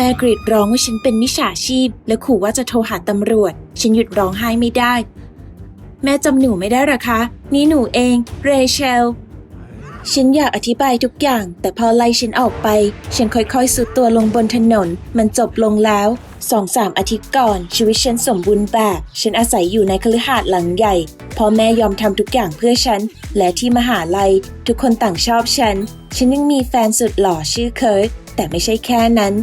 แม่กรีดร้องว่าฉันเป็นมิจฉาชีพ และขู่ว่าจะโทรหาตำรวจ ฉันหยุดร้องไห้ไม่ได้ แม่จำหนูไม่ได้หรอคะ นี่หนูเอง เรเชล ฉันอยากอธิบายทุกอย่าง แต่พอไล่ฉันออกไป ฉันค่อยๆสุดตัวลงบนถนน มันจบลงแล้วสองสามอาทิตย์ก่อน ชีวิตฉันสมบูรณ์แบบ ฉันอาศัยอยู่ในคฤหาสน์หลังใหญ่พ่อแม่ยอมทำทุกอย่างเพื่อฉัน และที่มหาลัย ทุกคนต่างชอบฉัน ฉันยังมีแฟนสุดหล่อชื่อเคิร์ตแต่ไม่ใช่แค่นั้น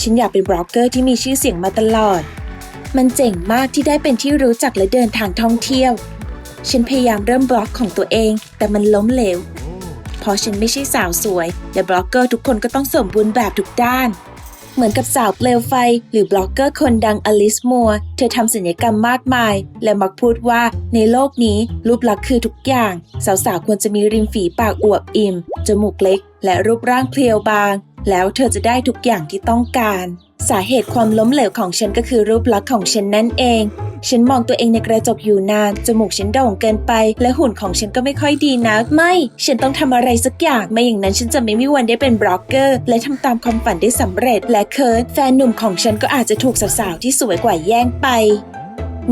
ฉันอยากเป็นบล็อกเกอร์ที่มีชื่อเสียงมาตลอด มันเจ๋งมากที่ได้เป็นที่รู้จักและเดินทางท่องเที่ยว ฉันพยายามเริ่มบล็อกของตัวเอง แต่มันล้มเหลว เพราะฉันไม่ใช่สาวสวย และบล็อกเกอร์ทุกคนก็ต้องสมบูรณ์แบบทุกด้าน เหมือนกับสาวเปลวไฟ หรือบล็อกเกอร์คนดังอลิสมัว เธอทำศัลยกรรมมากมาย และมักพูดว่าในโลกนี้รูปลักษณ์คือทุกอย่าง สาวๆควรจะมีริมฝีปากอวบอิ่มจมูกเล็ก และรูปร่างเพรียวบาง แล้วเธอจะได้ทุกอย่างที่ต้องการ สาเหตุความล้มเหลวของฉันก็คือรูปลักษณ์ของฉันนั่นเอง ฉันมองตัวเองในกระจกอยู่นาน จมูกฉันโด่งเกินไป และหุ่นของฉันก็ไม่ค่อยดีนักไม่ ฉันต้องทำอะไรสักอย่าง ไม่อย่างนั้นฉันจะไม่มีวันได้เป็นบล็อกเกอร์ และทำตามความฝันได้สำเร็จ และเคิร์ตแฟนหนุ่มของฉันก็อาจจะถูกสาวๆที่สวยกว่าแย่งไป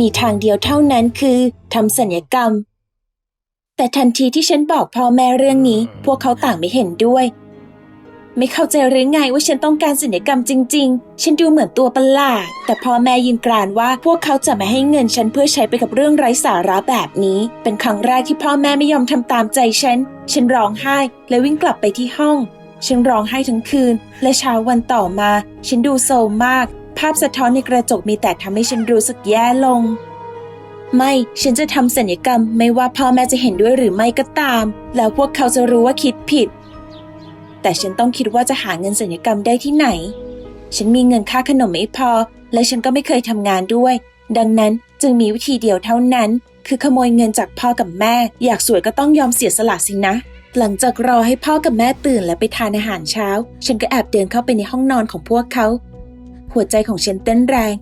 มีทางเดียวเท่านั้นคือทำสัญญกรรม แต่ทันทีที่ฉันบอกพ่อแม่เรื่องนี้ พวกเขาต่างไม่เห็นด้วย ไม่เข้าใจหรือไงว่าฉันต้องการศัลยกรรมจริง ๆ ฉันดูเหมือนตัวประหลาด แต่พ่อแม่ยืนกรานว่าพวกเขาจะไม่ให้เงินฉันเพื่อใช้ไปกับเรื่องไร้สาระแบบนี้ เป็นครั้งแรกที่พ่อแม่ไม่ยอมทำตามใจฉัน ฉันร้องไห้ และวิ่งกลับไปที่ห้อง ฉันร้องไห้ทั้งคืน และเช้าวันต่อมา ฉันดูโซมมาก ภาพสะท้อนในกระจกมีแต่ทำให้ฉันรู้สึกแย่ลงไม่ฉันจะทำศัลยกรรมไม่ว่าพ่อแม่จะเห็นด้วยหรือไม่ก็ตาม แล้วพวกเขาจะรู้ว่าคิดผิด แต่ฉันต้องคิดว่าจะหาเงินศัลยกรรมได้ที่ไหน ฉันมีเงินค่าขนมไม่พอ และฉันก็ไม่เคยทำงานด้วย ดังนั้นจึงมีวิธีเดียวเท่านั้น คือขโมยเงินจากพ่อกับแม่ อยากสวยก็ต้องยอมเสียสละสินะ หลังจากรอให้พ่อกับแม่ตื่นและไปทานอาหารเช้า ฉันก็แอบเดินเข้าไปในห้องนอนของพวกเขา หัวใจของฉันเต้นแรง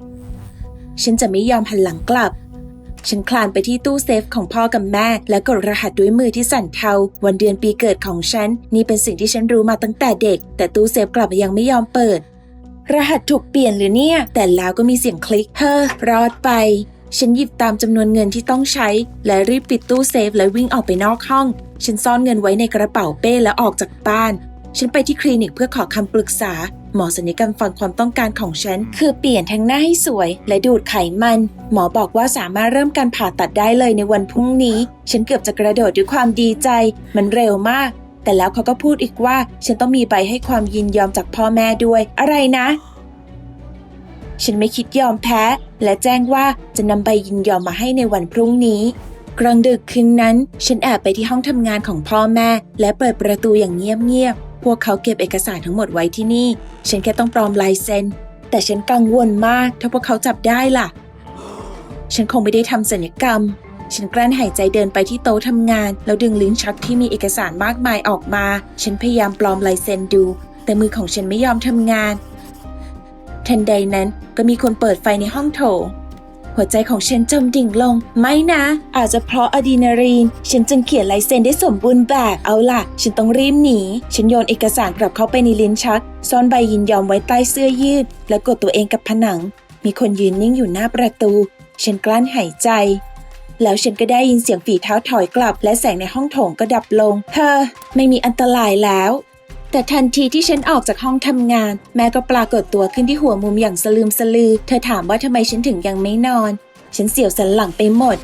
ฉันจะไม่ยอมหันหลังกลับ ฉันคลานไปที่ตู้เซฟของพ่อกับแม่ และกดรหัสด้วยมือที่สั่นเทา วันเดือนปีเกิดของฉัน นี่เป็นสิ่งที่ฉันรู้มาตั้งแต่เด็ก แต่ตู้เซฟกลับยังไม่ยอมเปิด รหัสถูกเปลี่ยนหรือเนี่ย แต่แล้วก็มีเสียงคลิก เฮ้อ รอดไปฉันหยิบตามจำนวนเงินที่ต้องใช้ และรีบปิดตู้เซฟและวิ่งออกไปนอกห้อง ฉันซ่อนเงินไว้ในกระเป๋าเป้และออกจากบ้าน ฉันไปที่คลินิกเพื่อขอคำปรึกษา หมอศัลยกรรมฟังความต้องการของฉัน คือเปลี่ยนทั้งหน้าให้สวย และดูดไขมัน หมอบอกว่าสามารถเริ่มการผ่าตัดได้เลยในวันพรุ่งนี้ ฉันเกือบจะกระโดดด้วยความดีใจ มันเร็วมาก แต่แล้วเขาก็พูดอีกว่า ฉันต้องมีใบให้ความยินยอมจากพ่อแม่ด้วย อะไรนะ ฉันไม่คิดยอมแพ้ และแจ้งว่าจะนำใบยินยอมมาให้ในวันพรุ่งนี้กลางดึกคืนนั้น ฉันแอบไปที่ห้องทำงานของพ่อแม่ และเปิดประตูอย่างเงียบๆพ วกเขาเก็บเอกสารทั้งหมดไว้ที่นี่ ฉันแค่ต้องปลอมลายเซ็น แต่ฉันกังวลมาก ถ้าพวกเขาจับได้ล่ะ ฉันคงไม่ได้ทำศัลยกรรม ฉันกลั้นหายใจเดินไปที่โต๊ะทำงาน แล้วดึงลิ้นชักที่มีเอกสารมากมายออกมา ฉันพยายามปลอมลายเซ็นดู แต่มือของฉันไม่ยอมทำงาน ทันใดนั้นก็มีคนเปิดไฟในห้องโถง หัวใจของฉันจมดิ่งลง ไม่นะ อาจจะเพราะอะดรีนาลีน ฉันจึงเขียนลายเซ็นได้สมบูรณ์แบบ เอาล่ะ ฉันต้องรีบหนี ฉันโยนเอกสารกลับเข้าไปในลิ้นชัก ซ่อนใบยินยอมไว้ใต้เสื้อยืด แล้วกดตัวเองกับผนัง มีคนยืนนิ่งอยู่หน้าประตู ฉันกลั้นหายใจ แล้วฉันก็ได้ยินเสียงฝีเท้าถอยกลับ และแสงในห้องโถงก็ดับลง เธอ ไม่มีอันตรายแล้ว แต่ทันทีที่ฉันออกจากห้องทำงาน แม่ก็ปรากฏตัวขึ้นที่หัวมุมอย่างสลืมสลือ เธอถามว่าทำไมฉันถึงยังไม่นอน ฉันเสียวสันหลังไปหมด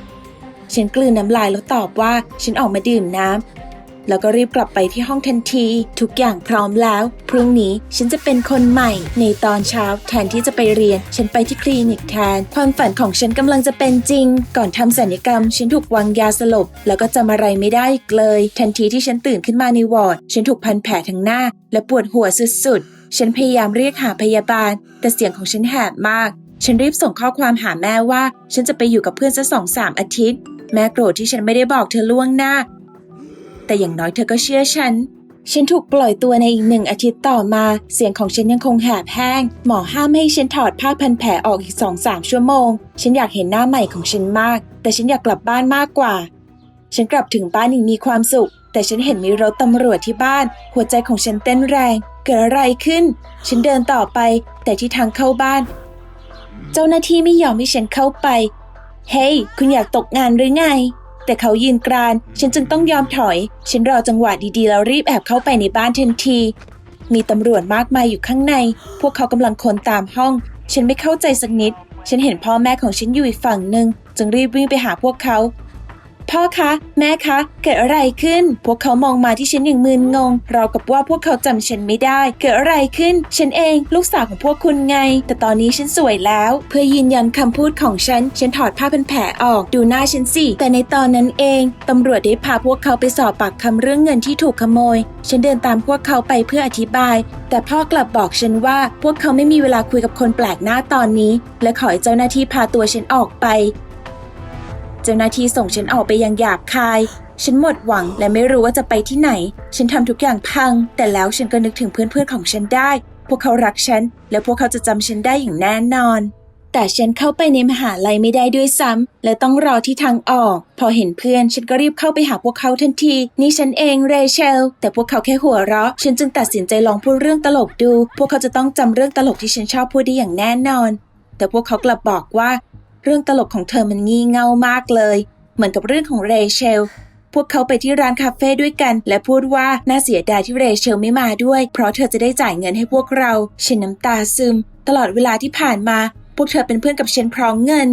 ฉันกลืนน้ำลายแล้วตอบว่า ฉันออกมาดื่มน้ำ แล้วก็รีบกลับไปที่ห้องทันที ทุกอย่างพร้อมแล้ว พรุ่งนี้ฉันจะเป็นคนใหม่ ในตอนเช้าแทนที่จะไปเรียน ฉันไปที่คลินิกแทน ความฝันของฉันกำลังจะเป็นจริง ก่อนทำศัลยกรรม ฉันถูกวางยาสลบ แล้วก็จำอะไรไม่ได้อีกเลย ทันทีที่ฉันตื่นขึ้นมาในวอร์ด ฉันถูกพันแผลทั้งหน้า และปวดหัวสุดๆ ฉันพยายามเรียกหาพยาบาล แต่เสียงของฉันแหบมาก ฉันรีบส่งข้อความหาแม่ว่า ฉันจะไปอยู่กับเพื่อนสักสองสามอาทิตย์ แม่โกรธที่ฉันไม่ได้บอกเธอล่วงหน้า แต่อย่างน้อยเธอก็เชื่อฉัน ฉันถูกปล่อยตัวในอีกหนึ่งอาทิตย์ต่อมา เสียงของฉันยังคงแหบแห้ง หมอห้ามไม่ให้ฉันถอดผ้าพันแผลออกอีกสองสามชั่วโมง ฉันอยากเห็นหน้าใหม่ของฉันมาก แต่ฉันอยากกลับบ้านมากกว่า ฉันกลับถึงบ้านอย่างมีความสุข แต่ฉันเห็นมีรถตำรวจที่บ้าน หัวใจของฉันเต้นแรง เกิดอะไรขึ้น ฉันเดินต่อไป แต่ที่ทางเข้าบ้าน เจ้าหน้าที่ไม่ยอมให้ฉันเข้าไป เฮ้ย คุณอยากตกงานหรือไง แต่เขายืนกราน ฉันจึงต้องยอมถอย ฉันรอจังหวะดีๆ แล้วรีบแอบเข้าไปในบ้านทันที มีตำรวจมากมายอยู่ข้างใน พวกเขากำลังคนตามห้อง ฉันไม่เข้าใจสักนิด ฉันเห็นพ่อแม่ของฉันอยู่อีกฝั่งหนึ่ง จึงรีบวิ่งไปหาพวกเขา พ่อคะ แม่คะ เกิดอะไรขึ้น พวกเขามองมาที่ฉันอย่างมึนงง เรากับว่าพวกเขาจำฉันไม่ได้ เกิดอะไรขึ้น ฉันเอง ลูกสาวของพวกคุณไง แต่ตอนนี้ฉันสวยแล้ว เพื่อยืนยันคำพูดของฉัน ฉันถอดผ้าเป็นแผลออก ดูหน้าฉันสิ แต่ในตอนนั้นเองตำรวจได้พาพวกเขาไปสอบปากคำเรื่องเงินที่ถูกขโมย ฉันเดินตามพวกเขาไปเพื่ออธิบาย แต่พ่อกลับบอกฉันว่า พวกเขาไม่มีเวลาคุยกับคนแปลกหน้าตอนนี้ และขอให้เจ้าหน้าที่พาตัวฉันออกไป เจ้าหน้าที่ส่งฉันออกไปอยังหยาบคาย ฉันหมดหวังและไม่รู้ว่าจะไปที่ไหน ฉันทำทุกอย่างพัง แต่แล้วฉันก็นึกถึงเพื่อนๆของฉันได้ พวกเขารักฉัน และพวกเขาจะจำฉันได้อย่างแน่นอน แต่ฉันเข้าไปในมหาลัยไม่ได้ด้วยซ้ำและต้องรอที่ทางออก พอเห็นเพื่อน ฉันก็รีบเข้าไปหาพวกเขาทันที นี่ฉันเองเรเชล แต่พวกเขาแค่หัวเราะ ฉันจึงตัดสินใจลองพูดเรื่องตลกดู พวกเขาจะต้องจำเรื่องตลกที่ฉันชอบพูดได้อย่างแน่นอนแต่พวกเขากลับบอกว่า เรื่องตลกของเธอมันงี่เง่ามากเลย เหมือนกับเรื่องของเรเชล พวกเขาไปที่ร้านคาเฟ่ด้วยกัน และพูดว่าน่าเสียดายที่เรเชลไม่มาด้วย เพราะเธอจะได้จ่ายเงินให้พวกเรา ฉันน้ำตาซึม ตลอดเวลาที่ผ่านมา พวกเธอเป็นเพื่อนกับฉันพราะเงิน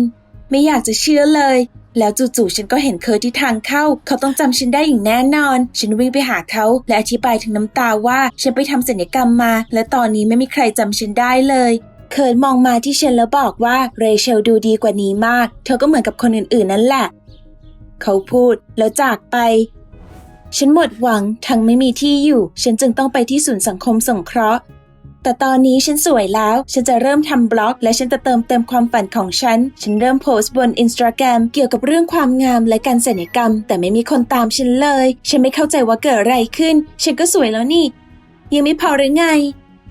ไม่อยากจะเชื่อเลย แล้วจู่ๆฉันก็เห็นเคอร์ที่ทางเข้า เขาต้องจำฉันได้อย่างแน่นอน ฉันวิ่งไปหาเขาและอธิบายถึงน้ำตาว่าฉันไปทำศัลยกรรมมา และตอนนี้ไม่มีใครจำฉันได้เลย เคิร์ดมองมาที่ฉันแล้วบอกว่าเรเชลดูดีกว่านี้มาก เธอก็เหมือนกับคนอื่นๆ นั่นแหละ เขาพูดแล้วจากไป ฉันหมดหวังทั้งไม่มีที่อยู่ ฉันจึงต้องไปที่ศูนย์สังคมสงเคราะห์ แต่ตอนนี้ฉันสวยแล้ว ฉันจะเริ่มทำบล็อก และฉันจะเติมเต็มความฝันของฉัน ฉันเริ่มโพสต์บนอินสตาแกรมเกี่ยวกับเรื่องความงามและการศัลยกรรม แต่ไม่มีคนตามฉันเลย ฉันไม่เข้าใจว่าเกิดอะไรขึ้น ฉันก็สวยแล้วนี่ ยังไม่พอหรือไง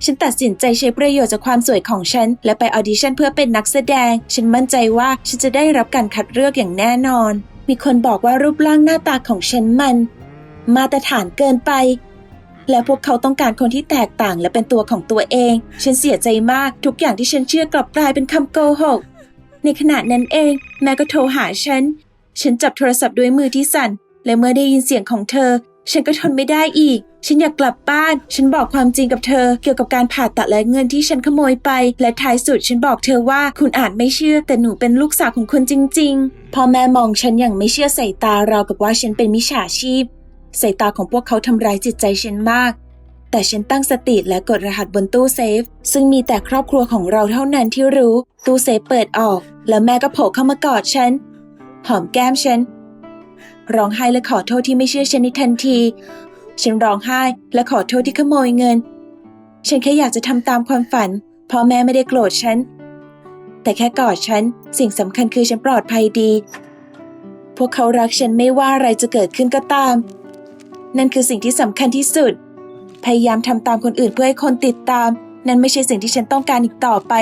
ฉันตัดสินใจใช้ประโยชน์จากความสวยของฉัน และไปออดิชั่นเพื่อเป็นนักแสดง ฉันมั่นใจว่าฉันจะได้รับการคัดเลือกอย่างแน่นอน มีคนบอกว่ารูปร่างหน้าตาของฉันมัน มาตรฐานเกินไป และพวกเขาต้องการคนที่แตกต่างและเป็นตัวของตัวเอง ฉันเสียใจมากทุกอย่างที่ฉันเชื่อกลับกลายเป็นคำโกหก ในขณะนั้นเอง แม่ก็โทรหาฉัน ฉันจับโทรศัพท์ด้วยมือที่สั่น และเมื่อได้ยินเสียงของเธอ ฉันก็ทนไม่ได้อีก ฉันอยากกลับบ้าน ฉันบอกความจริงกับเธอ เกี่ยวกับการผ่าตัดและเงินที่ฉันขโมยไป และท้ายสุดฉันบอกเธอว่าคุณอาจไม่เชื่อ แต่หนูเป็นลูกสาวของคุณจริง ๆ พ่อแม่มองฉันอย่างไม่เชื่อสายตาเราวกับว่าฉันเป็นมิจฉาชีพ สายตาของพวกเขาทำร้ายจิตใจฉันมาก แต่ฉันตั้งสติและกดรหัสบนตู้เซฟ ซึ่งมีแต่ครอบครัวของเราเท่านั้นที่รู้ ตู้เซฟเปิดออก แล้วแม่ก็โผล่เข้ามากอดฉัน หอมแก้มฉัน ร้องไห้และขอโทษที่ไม่เชื่อฉันในทันที ฉันร้องไห้และขอโทษที่ขโมยเงิน ฉันแค่อยากจะทำตามความฝันพ่อแม่ไม่ได้โกรธฉัน แต่แค่กอดฉัน สิ่งสำคัญคือฉันปลอดภัยดี พวกเขารักฉันไม่ว่าอะไรจะเกิดขึ้นก็ตาม นั่นคือสิ่งที่สำคัญที่สุด พยายามทำตามคนอื่นเพื่อให้คนติดตาม นั่นไม่ใช่สิ่งที่ฉันต้องการอีกต่อไป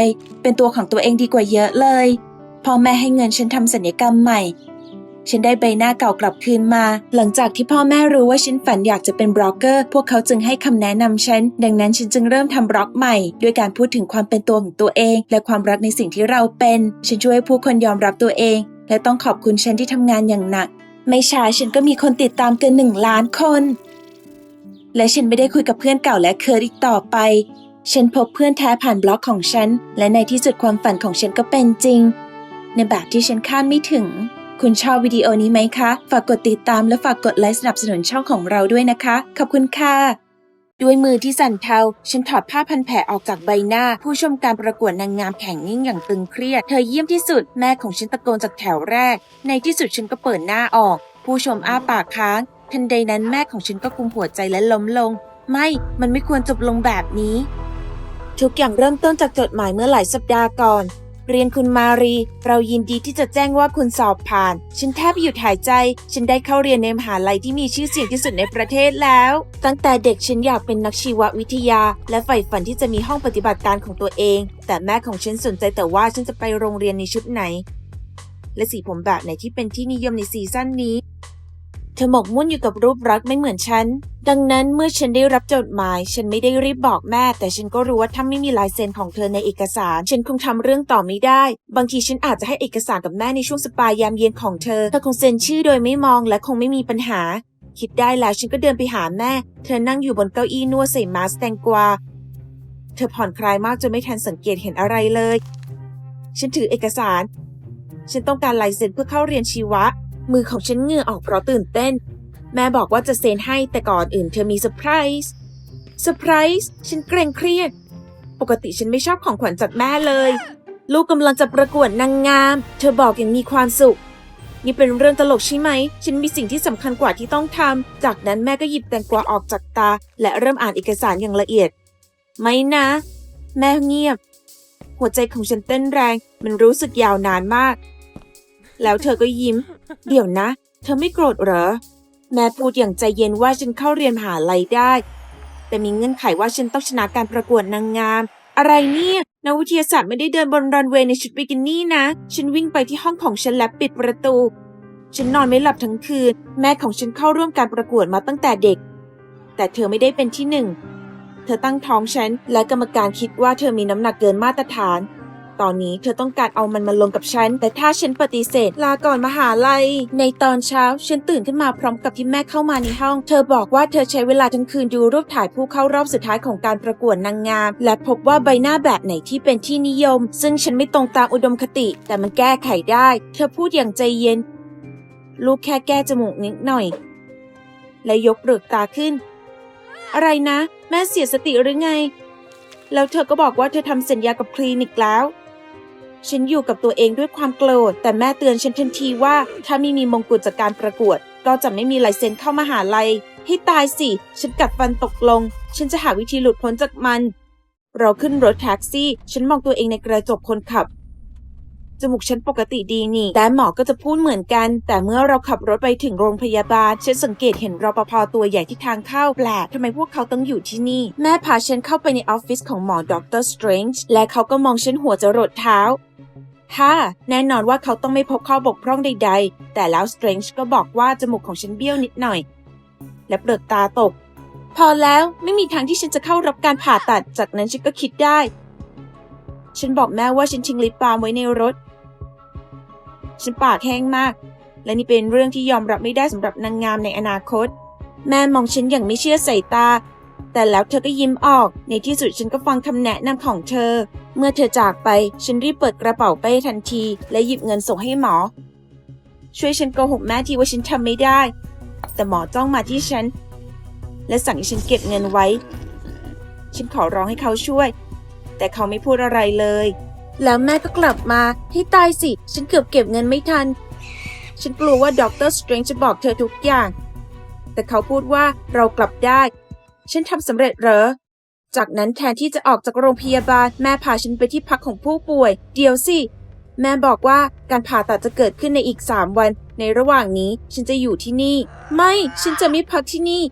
เป็นตัวของตัวเองดีกว่าเยอะเลยพ่อแม่ให้เงินฉันทำศัลยกรรมใหม่ ฉันได้ใบหน้าเก่ากลับคืนมา หลังจากที่พ่อแม่รู้ว่าฉันฝันอยากจะเป็นบล็อกเกอร์ พวกเขาจึงให้คำแนะนำฉัน ดังนั้นฉันจึงเริ่มทำบล็อกใหม่ ด้วยการพูดถึงความเป็นตัวของตัวเอง และความรักในสิ่งที่เราเป็น ฉันช่วยผู้คนยอมรับตัวเอง และต้องขอบคุณฉันที่ทำงานอย่างหนัก ไม่ช้าฉันก็มีคนติดตามเกินหนึ่งล้านคน และฉันไม่ได้คุยกับเพื่อนเก่าและเคิร์ดอีกต่อไปฉันพบเพื่อนแท้ผ่านบล็อกของฉัน และในที่สุดความฝันของฉันก็เป็นจริง ในแบบที่ฉันคาดไม่ถึง คุณชอบวิดีโอนี้ไหมคะ ฝากกดติดตามและฝากกดไลค์สนับสนุนช่องของเราด้วยนะคะ ขอบคุณค่ะ ด้วยมือที่สั่นเทา ฉันถอดผ้าพันแผลออกจากใบหน้า ผู้ชมการประกวดนางงามแข่งนิ่งอย่างตึงเครียด เธอเยี่ยมที่สุด แม่ของฉันตะโกนจากแถวแรก ในที่สุดฉันก็เปิดหน้าออก ผู้ชมอ้าปากค้าง ทันใดนั้นแม่ของฉันก็กุมหัวใจและล้มลง ไม่ มันไม่ควรจบลงแบบนี้ ทุกอย่างเริ่มต้นจากจดหมายเมื่อหลายสัปดาห์ก่อน เรียนคุณมารี เรายินดีที่จะแจ้งว่าคุณสอบผ่าน ฉันแทบหยุดหายใจ ฉันได้เข้าเรียนในมหาลัยที่มีชื่อเสียงที่สุดในประเทศแล้ว ตั้งแต่เด็กฉันอยากเป็นนักชีววิทยา และใฝ่ฝันที่จะมีห้องปฏิบัติการของตัวเอง แต่แม่ของฉันสนใจแต่ว่าฉันจะไปโรงเรียนในชุดไหน และสีผมแบบไหนที่เป็นที่นิยมในซีซั่นนี้ เธอหมกมุ่นอยู่กับรูปรักษณ์ไม่เหมือนฉัน ดังนั้นเมื่อฉันได้รับจดหมาย ฉันไม่ได้รีบบอกแม่ แต่ฉันก็รู้ว่าถ้าไม่มีลายเซ็นของเธอในเอกสาร ฉันคงทำเรื่องต่อไม่ได้ บางทีฉันอาจจะให้เอกสารกับแม่ในช่วงสปายามเย็นของเธอ เธอคงเซ็นชื่อโดยไม่มองและคงไม่มีปัญหา คิดได้แล้วฉันก็เดินไปหาแม่ เธอนั่งอยู่บนเก้าอี้นวดใส่มาสก์แตงกวา เธอผ่อนคลายมากจนไม่ทันสังเกตเห็นอะไรเลย ฉันถือเอกสาร ฉันต้องการลายเซ็นเพื่อเข้าเรียนชีวะ มือของฉันเหงื่อออกเพราะตื่นเต้น แม่บอกว่าจะเซ็นให้แต่ก่อนอื่นเธอมีเซอร์ไพรส์เซอร์ไพรส์ฉันเกรงเครียด ปกติฉันไม่ชอบของขวัญจากแม่เลย ลูกกำลังจะประกวดนางงาม เธอบอกอย่างมีความสุข นี่เป็นเรื่องตลกใช่ไหม ฉันมีสิ่งที่สำคัญกว่าที่ต้องทำจากนั้นแม่ก็หยิบแตงกวาออกจากตา และเริ่มอ่านเอกสารอย่างละเอียด ไม่นะ แม่เงียบ หัวใจของฉันเต้นแรง มันรู้สึกยาวนานมาก แล้วเธอก็ยิ้ม เดี๋ยวนะ เธอไม่โกรธเหรอ แม่พูดอย่างใจเย็นว่าฉันเข้าเรียนมหาลัยได้ แต่มีเงื่อนไขว่าฉันต้องชนะการประกวดนางงาม อะไรเนี่ยนักวิทยาศาสตร์ไม่ได้เดินบนรันเวย์ในชุดบิกินี่นะ ฉันวิ่งไปที่ห้องของฉันและปิดประตู ฉันนอนไม่หลับทั้งคืน แม่ของฉันเข้าร่วมการประกวดมาตั้งแต่เด็ก แต่เธอไม่ได้เป็นที่หนึ่ง เธอตั้งท้องฉันและกรรมการคิดว่าเธอมีน้ำหนักเกินมาตรฐาน ตอนนี้เธอต้องการเอามันมาลงกับฉัน แต่ถ้าฉันปฏิเสธ ลาก่อนมหาลัย ในตอนเช้าฉันตื่นขึ้นมาพร้อมกับที่แม่เข้ามาในห้อง เธอบอกว่าเธอใช้เวลาทั้งคืนดูรูปถ่ายผู้เข้ารอบสุดท้ายของการประกวดนางงาม และพบว่าใบหน้าแบบไหนที่เป็นที่นิยม ซึ่งฉันไม่ตรงตามอุดมคติ แต่มันแก้ไขได้ เธอพูดอย่างใจเย็น ลูกแค่แก้จมูกนิดหน่อย และยกเปลือกตาขึ้น อะไรนะ แม่เสียสติหรือไง แล้วเธอก็บอกว่าเธอทำสัญญากับคลินิกแล้ว ฉันอยู่กับตัวเองด้วยความโกรธ แต่แม่เตือนฉันทันทีว่า ถ้าไม่มีมงกุฎจากการประกวด ก็จะไม่มีลายเซ็นเข้ามาหาลัย ให้ตายสิ ฉันกัดฟันตกลง ฉันจะหาวิธีหลุดพ้นจากมัน เราขึ้นรถแท็กซี่ ฉันมองตัวเองในกระจกคนขับ จมูกฉันปกติดีนี่ แต่หมอก็จะพูดเหมือนกัน แต่เมื่อเราขับรถไปถึงโรงพยาบาล ฉันสังเกตเห็นรปภตัวใหญ่ที่ทางเข้าแปลกทำไมพวกเขาต้องอยู่ที่นี่ แม่พาฉันเข้าไปในออฟฟิศของหมอดรสเตรนจ์และเขาก็มองฉันหัวจะรดเท้า ค่ะ แน่นอนว่าเขาต้องไม่พบข้อบกพร่องใดๆ แต่แล้วสเตรนจ์ก็บอกว่าจมูกของฉันเบี้ยวนิดหน่อย และเปลือกตาตก พอแล้วไม่มีทางที่ฉันจะเข้ารับการผ่าตัด จากนั้นฉันก็คิดได้ ฉันบอกแม่ว่าฉันทิ้งลิปบาล์มไว้ในรถ ฉันปากแห้งมาก และนี่เป็นเรื่องที่ยอมรับไม่ได้สำหรับนางงามในอนาคต แม่มองฉันอย่างไม่เชื่อสายตา แต่แล้วเธอก็ยิ้มออก ในที่สุดฉันก็ฟังคำแนะนำของเธอ เมื่อเธอจากไป ฉันรีบเปิดกระเป๋าเป้ทันที และหยิบเงินส่งให้หมอ ช่วยฉันโกหกแม่ทีว่าฉันทำไม่ได้ แต่หมอจ้องมาที่ฉัน และสั่งให้ฉันเก็บเงินไว้ ฉันขอร้องให้เขาช่วย แต่เขาไม่พูดอะไรเลย แล้วแม่ก็กลับมาให้ตายสิ ฉันเกือบเก็บเงินไม่ทัน ฉันกลัวว่าด็อกเตอร์สเตรนจ์จะบอกเธอทุกอย่าง แต่เขาพูดว่าเรากลับได้ ฉันทำสำเร็จเหรอ จากนั้นแทนที่จะออกจากโรงพยาบาลแม่พาฉันไปที่พักของผู้ป่วย เดี๋ยวสิ แม่บอกว่าการผ่าตัดจะเกิดขึ้นในอีกสามวัน ในระหว่างนี้ฉันจะอยู่ที่นี่ ไม่ฉันจะไม่พักที่นี่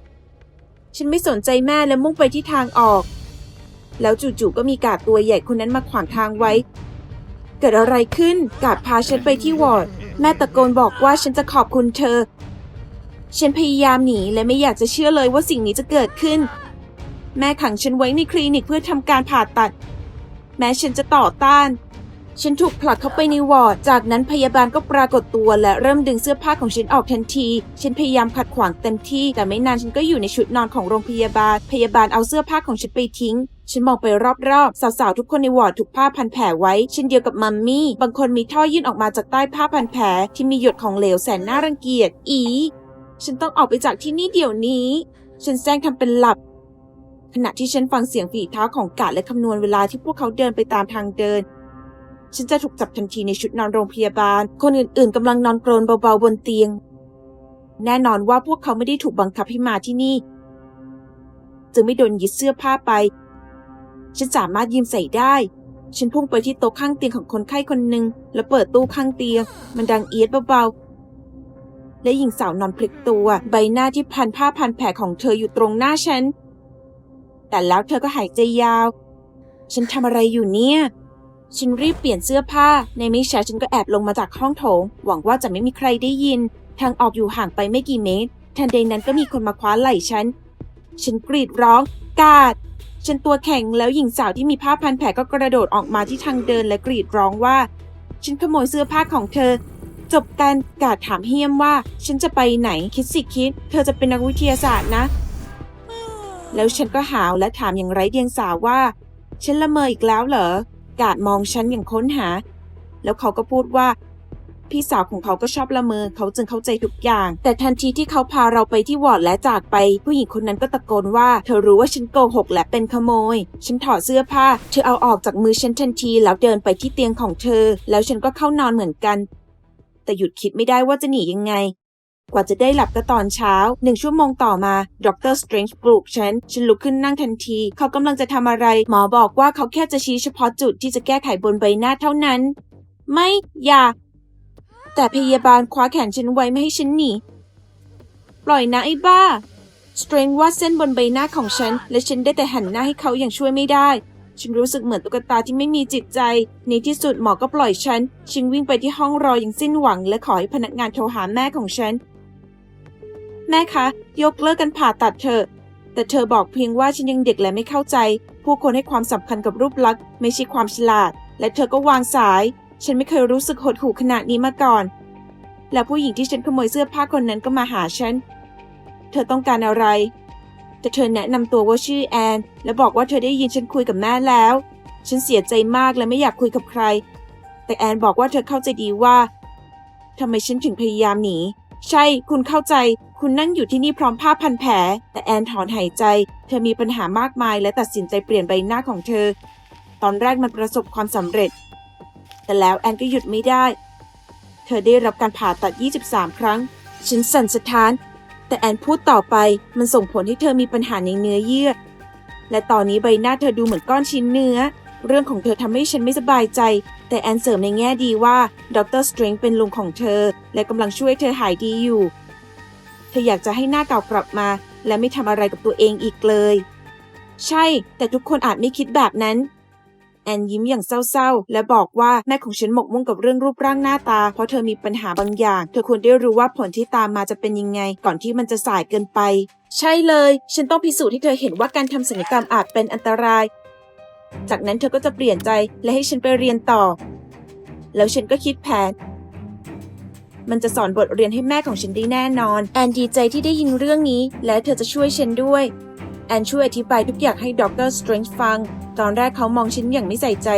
ฉันไม่สนใจแม่และมุ่งไปที่ทางออก แล้วจู่ๆก็มีกาดตัวใหญ่คนนั้นมาขวางทางไว้ เกิดอะไรขึ้น กาดพาฉันไปที่วอร์ดแม่ตะโกนบอกว่าฉันจะขอบคุณเธอ ฉันพยายามหนีและไม่อยากจะเชื่อเลยว่าสิ่งนี้จะเกิดขึ้น แม่ขังฉันไว้ในคลินิกเพื่อทำการผ่าตัด แม้ฉันจะต่อต้าน ฉันถูกผลักเข้าไปในวอร์ด จากนั้นพยาบาลก็ปรากฏตัวและเริ่มดึงเสื้อผ้าของฉันออกทันที ฉันพยายามขัดขวางเต็มที่ แต่ไม่นานฉันก็อยู่ในชุดนอนของโรงพยาบาล พยาบาลเอาเสื้อผ้าของฉันไปทิ้งฉันมองไปรอบๆ สาวๆ ทุกคนในวอร์ดถูกผ้าพันแผลไว้ เช่นเดียวกับมัมมี่ บางคนมีท่อยื่นออกมาจากใต้ผ้าพันแผลที่มีหยดของเหลวแสนน่ารังเกียจ อี ฉันต้องออกไปจากที่นี่เดี๋ยวนี้ ฉันแซงทำเป็นหลับ ขณะที่ฉันฟังเสียงฝีเท้าของกาดและคำนวณเวลาที่พวกเขาเดินไปตามทางเดิน ฉันจะถูกจับทันทีในชุดนอนโรงพยาบาล คนอื่นๆกำลังนอนกรนเบาๆบนเตียง แน่นอนว่าพวกเขาไม่ได้ถูกบังคับให้มาที่นี่ จึงไม่โดนยึดเสื้อผ้าไป ฉันสามารถยืมใส่ได้ฉันพุ่งไปที่โต๊ะข้างเตียงของคนไข้คนหนึ่ง แล้วเปิดตู้ข้างเตียง มันดังเอียดเบาๆ และหญิงสาวนอนพลิกตัว ใบหน้าที่พันผ้าพันแผลของเธออยู่ตรงหน้าฉัน แต่แล้วเธอก็หายใจยาว ฉันทำอะไรอยู่เนี่ย ฉันรีบเปลี่ยนเสื้อผ้า ในไม่ช้าฉันก็แอบลงมาจากห้องโถง หวังว่าจะไม่มีใครได้ยิน ทางออกอยู่ห่างไปไม่กี่เมตร ทันใดนั้นก็มีคนมาคว้าไหล่ฉัน ฉันกรีดร้อง กาดฉันตัวแข็งแล้วหญิงสาวที่มีผ้าพันแผลก็กระโดดออกมาที่ทางเดินและกรีดร้องว่า ฉันขโมยเสื้อผ้าของเธอ จบการกาดถามเฮียมว่า ฉันจะไปไหนคิดสิคิด เธอจะเป็นนักวิทยาศาสตร์นะ แล้วฉันก็หาวและถามอย่างไร้เดียงสาว่า ฉันละเมออีกแล้วเหรอกาดมองฉันอย่างค้นหา แล้วเขาก็พูดว่าพี่สาวของเขาก็ชอบละเมอ เขาจึงเข้าใจทุกอย่าง แต่ทันทีที่เขาพาเราไปที่วอร์ดและจากไป ผู้หญิงคนนั้นก็ตะโกนว่า เธอรู้ว่าฉันโกหกและเป็นขโมย ฉันถอดเสื้อผ้า เธอเอาออกจากมือฉันทันที แล้วเดินไปที่เตียงของเธอ แล้วฉันก็เข้านอนเหมือนกัน แต่หยุดคิดไม่ได้ว่าจะหนียังไง กว่าจะได้หลับก็ตอนเช้าหนึ่งชั่วโมงต่อมาดรสเตรนจ์ปลุกฉัน ฉันลุกขึ้นนั่งทันที เขากำลังจะทำอะไร หมอบอกว่าเขาแค่จะชี้เฉพาะจุดที่จะแก้ไขบนใบหน้าเท่านั้น ไม่อย่า แต่พยาบาลคว้าแขนฉันไว้ไม่ให้ฉันหนีปล่อยนะไอ้บ้าสเตรนจ์วาดเส้นบนใบหน้าของฉัน และฉันได้แต่หันหน้าให้เขาอย่างช่วยไม่ได้ ฉันรู้สึกเหมือนตุ๊กตาที่ไม่มีจิตใจ ในที่สุดหมอก็ปล่อยฉัน ฉันวิ่งไปที่ห้องรออย่างสิ้นหวัง และขอให้พนักงานโทรหาแม่ของฉัน แม่คะ ยกเลิกกันผ่าตัดเถอะ แต่เธอบอกเพียงว่าฉันยังเด็กและไม่เข้าใจ ผู้คนให้ความสำคัญกับรูปลักษณ์ไม่ใช่ความฉลาด และเธอก็วางสาย ฉันไม่เคยรู้สึกหดหู่ขนาดนี้มาก่อน และผู้หญิงที่ฉันขโมยเสื้อผ้าคนนั้นก็มาหาฉัน เธอต้องการอะไร แต่เธอแนะนำตัวว่าชื่อแอน และบอกว่าเธอได้ยินฉันคุยกับแม่แล้ว ฉันเสียใจมากและไม่อยากคุยกับใคร แต่แอนบอกว่าเธอเข้าใจดีว่าทำไมฉันถึงพยายามหนี ใช่คุณเข้าใจ คุณนั่งอยู่ที่นี่พร้อมผ้าพันแผล แต่แอนถอนหายใจ เธอมีปัญหามากมายและตัดสินใจเปลี่ยนใบหน้าของเธอ ตอนแรกมันประสบความสำเร็จ แต่แล้วแอนก็หยุดไม่ได้ เธอได้รับการผ่าตัด 23 ครั้ง ฉันสั่นสะท้าน แต่แอนพูดต่อไปมันส่งผลให้เธอมีปัญหาในเนื้อเยื่อ และตอนนี้ใบหน้าเธอดูเหมือนก้อนชิ้นเนื้อ เรื่องของเธอทำให้ฉันไม่สบายใจ แต่แอนเสริมในแง่ดีว่าดรสเตริงเป็นลุงของเธอ และกำลังช่วยเธอหายดีอยู่ เธออยากจะให้หน้าเก่ากลับมา และไม่ทำอะไรกับตัวเองอีกเลย ใช่ แต่ทุกคนอาจไม่คิดแบบนั้น แอนยิ้มอย่างเศร้าๆ และบอกว่าแม่ของฉันหมกมุ่นกับเรื่องรูปร่างหน้าตา เพราะเธอมีปัญหาบางอย่าง เธอควรได้รู้ว่าผลที่ตามมาจะเป็นยังไง ก่อนที่มันจะสายเกินไป ใช่เลย ฉันต้องพิสูจน์ให้เธอเห็นว่าการทำศัลยกรรมอาจเป็นอันตราย จากนั้นเธอก็จะเปลี่ยนใจและให้ฉันไปเรียนต่อ แล้วฉันก็คิดแผนมันจะสอนบทเรียนให้แม่ของฉันได้แน่นอน แอนดีใจที่ได้ยินเรื่องนี้ และเธอจะช่วยฉันด้วย แอนช่วยอธิบายทุกอย่างให้ดรสเตรนจ์ฟัง ตอนแรกเขามองฉันอย่างไม่ใส่ใจ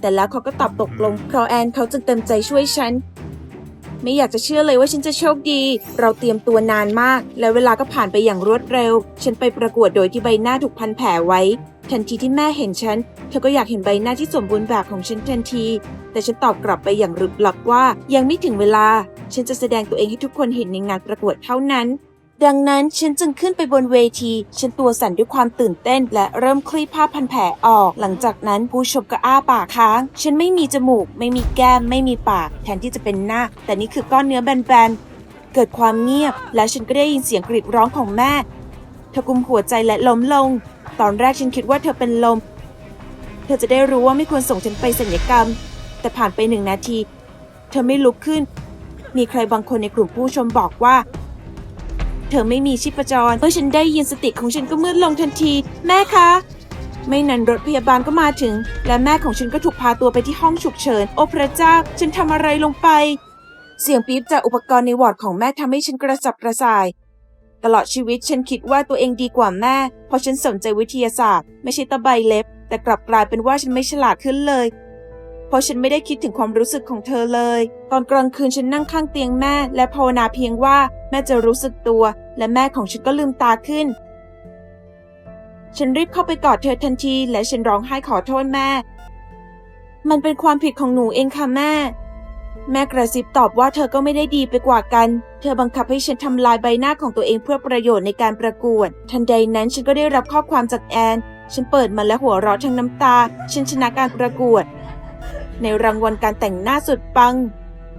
แต่แล้วเขาก็ตอบตกลง เพราะแอนเขาจึงเต็มใจช่วยฉัน ไม่อยากจะเชื่อเลยว่าฉันจะโชคดี เราเตรียมตัวนานมาก และเวลาก็ผ่านไปอย่างรวดเร็ว ฉันไปประกวดโดยที่ใบหน้าถูกพันแผลไว้ ทันทีที่แม่เห็นฉัน เธอก็อยากเห็นใบหน้าที่สมบูรณ์แบบของฉันทันที แต่ฉันตอบกลับไปอย่างรึบหลับว่า ยังไม่ถึงเวลา ฉันจะแสดงตัวเองให้ทุกคนเห็นในงานประกวดเท่านั้น ดังนั้นฉันจึงขึ้นไปบนเวที ฉันตัวสั่นด้วยความตื่นเต้น และเริ่มคลี่ผ้าพันแผลออก หลังจากนั้นผู้ชมก็อ้าปากค้าง ฉันไม่มีจมูก ไม่มีแก้ม ไม่มีปาก แทนที่จะเป็นหน้า แต่นี่คือก้อนเนื้อแบนๆ เกิดความเงียบ และฉันก็ได้ยินเสียงกรีดร้องของแม่ เธอกุมหัวใจและล้มลง ตอนแรกฉันคิดว่าเธอเป็นลม เธอจะได้รู้ว่าไม่ควรส่งฉันไปสัญญกรรม แต่ผ่านไปหนึ่งนาที เธอไม่ลุกขึ้น มีใครบางคนในกลุ่มผู้ชมบอกว่า ธอไม่มีชีพจร เมื่อฉันได้ยินสติของฉันก็มืดลงทันที แม่คะ ไม่นานรถพยาบาลก็มาถึง และแม่ของฉันก็ถูกพาตัวไปที่ห้องฉุกเฉิน โอ้พระเจ้า ฉันทำอะไรลงไป เสียงปี๊บจากอุปกรณ์ในวอร์ดของแม่ทำให้ฉันกระสับกระส่าย ตลอดชีวิตฉันคิดว่าตัวเองดีกว่าแม่ เพราะฉันสนใจวิทยาศาสตร์ ไม่ใช่ตะไบเล็บ แต่กลับกลายเป็นว่าฉันไม่ฉลาดขึ้นเลย ราะฉันไม่ได้คิดถึงความรู้สึกของเธอเลย ตอนกลางคืนฉันนั่งข้างเตียงแม่ และภาวนาเพียงว่าแม่จะรู้สึกตัว และแม่ของฉันก็ลืมตาขึ้น ฉันรีบเข้าไปกอดเธอทันที และฉันร้องไห้ขอโทษแม่ มันเป็นความผิดของหนูเองค่ะแม่ แม่กระซิบตอบว่าเธอก็ไม่ได้ดีไปกว่ากัน เธอบังคับให้ฉันทำลายใบหน้าของตัวเองเพื่อประโยชน์ในการประกวด ทันใดนั้นฉันก็ได้รับข้อความจากแอน ฉันเปิดมันและหัวเราะทั้งน้ำตา ฉันชนะการประกวด ในรางวัลการแต่งหน้าสุดปัง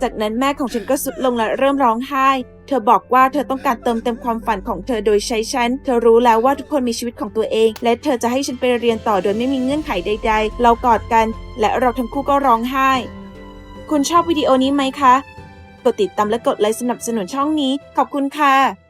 จากนั้นแม่ของฉันก็สุดลงและเริ่มร้องไห้ เธอบอกว่าเธอต้องการเติมเต็มความฝันของเธอโดยใช้ฉัน เธอรู้แล้วว่าทุกคนมีชีวิตของตัวเอง และเธอจะให้ฉันไปเรียนต่อโดยไม่มีเงื่อนไขใด ๆ เรากอดกัน และเราทั้งคู่ก็ร้องไห้ คุณชอบวิดีโอนี้ไหมคะ กดติดตามและกดไลค์สนับสนุนช่องนี้ ขอบคุณค่ะ